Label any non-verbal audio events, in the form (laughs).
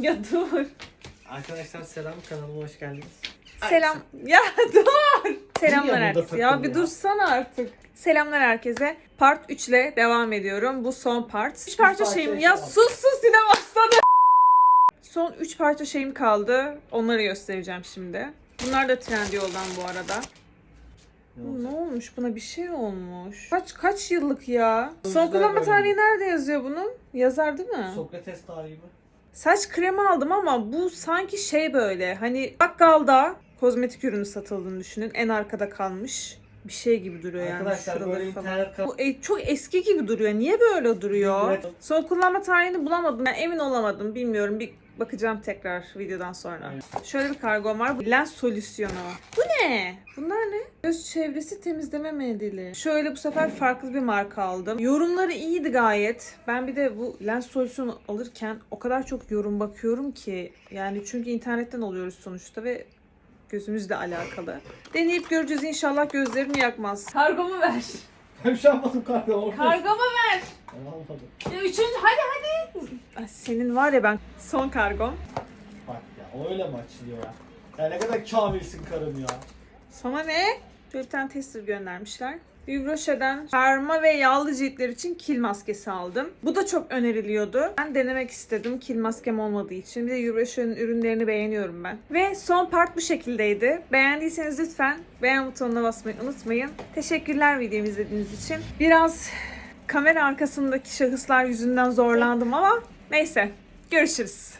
(laughs) Ya dur. Arkadaşlar selam kanalıma hoş geldiniz. Selam. Ya (laughs) dur. Selamlar burada herkese. Ya takıldı bir ya? dursana artık. Selamlar herkese. Part 3 ile devam ediyorum. Bu son part. 3 parça parça şeyim. şey Ya sus sus yine başladı. (laughs) Son 3 parça şeyim kaldı. Onları göstereceğim şimdi. Bunlar da Trendyol'dan bu arada. Ne Ne olmuş? Buna bir şey olmuş. Kaç kaç yıllık ya? Son kullanma böyle. tarihi nerede yazıyor bunun? Yazar değil mi? Sokrates tarihi mi? Saç kremi aldım ama bu sanki şey böyle hani bakkalda kozmetik ürünü satıldığını düşünün. En arkada kalmış bir şey gibi duruyor yani. Arkadaşlar böyle internet Bu e, çok eski gibi duruyor. Niye böyle duruyor? Evet. Son kullanma tarihini bulamadım. Ben emin olamadım. Bilmiyorum. Bir bakacağım tekrar videodan sonra. Aynen. Şöyle bir kargom var. Bu lens solüsyonu. Bu ne? Bunlar ne? Göz çevresi temizleme mendili. Şöyle bu sefer farklı bir marka aldım. Yorumları iyiydi gayet. Ben bir de bu lens solüsyonu alırken o kadar çok yorum bakıyorum ki. Yani çünkü internetten alıyoruz sonuçta ve gözümüzle alakalı. Deneyip göreceğiz inşallah gözlerimi yakmaz. Kargomu ver. Ben an bakım kartı olmuş. Kargomu ver. Ben almadım. Ya üçüncü hadi hadi. Ay, Senin var ya ben son kargom. Bak ya o öyle mi açılıyor ya? Ya ne kadar kamilsin karım ya. Sana ne? Şöyle bir tane tester göndermişler. Yves Rocher'den karma ve yağlı ciltler için kil maskesi aldım. Bu da çok öneriliyordu. Ben denemek istedim kil maskem olmadığı için. Bir de Rocher'ın ürünlerini beğeniyorum ben. Ve son part bu şekildeydi. Beğendiyseniz lütfen beğen butonuna basmayı unutmayın. Teşekkürler videomu izlediğiniz için. Biraz kamera arkasındaki şahıslar yüzünden zorlandım ama neyse. Görüşürüz.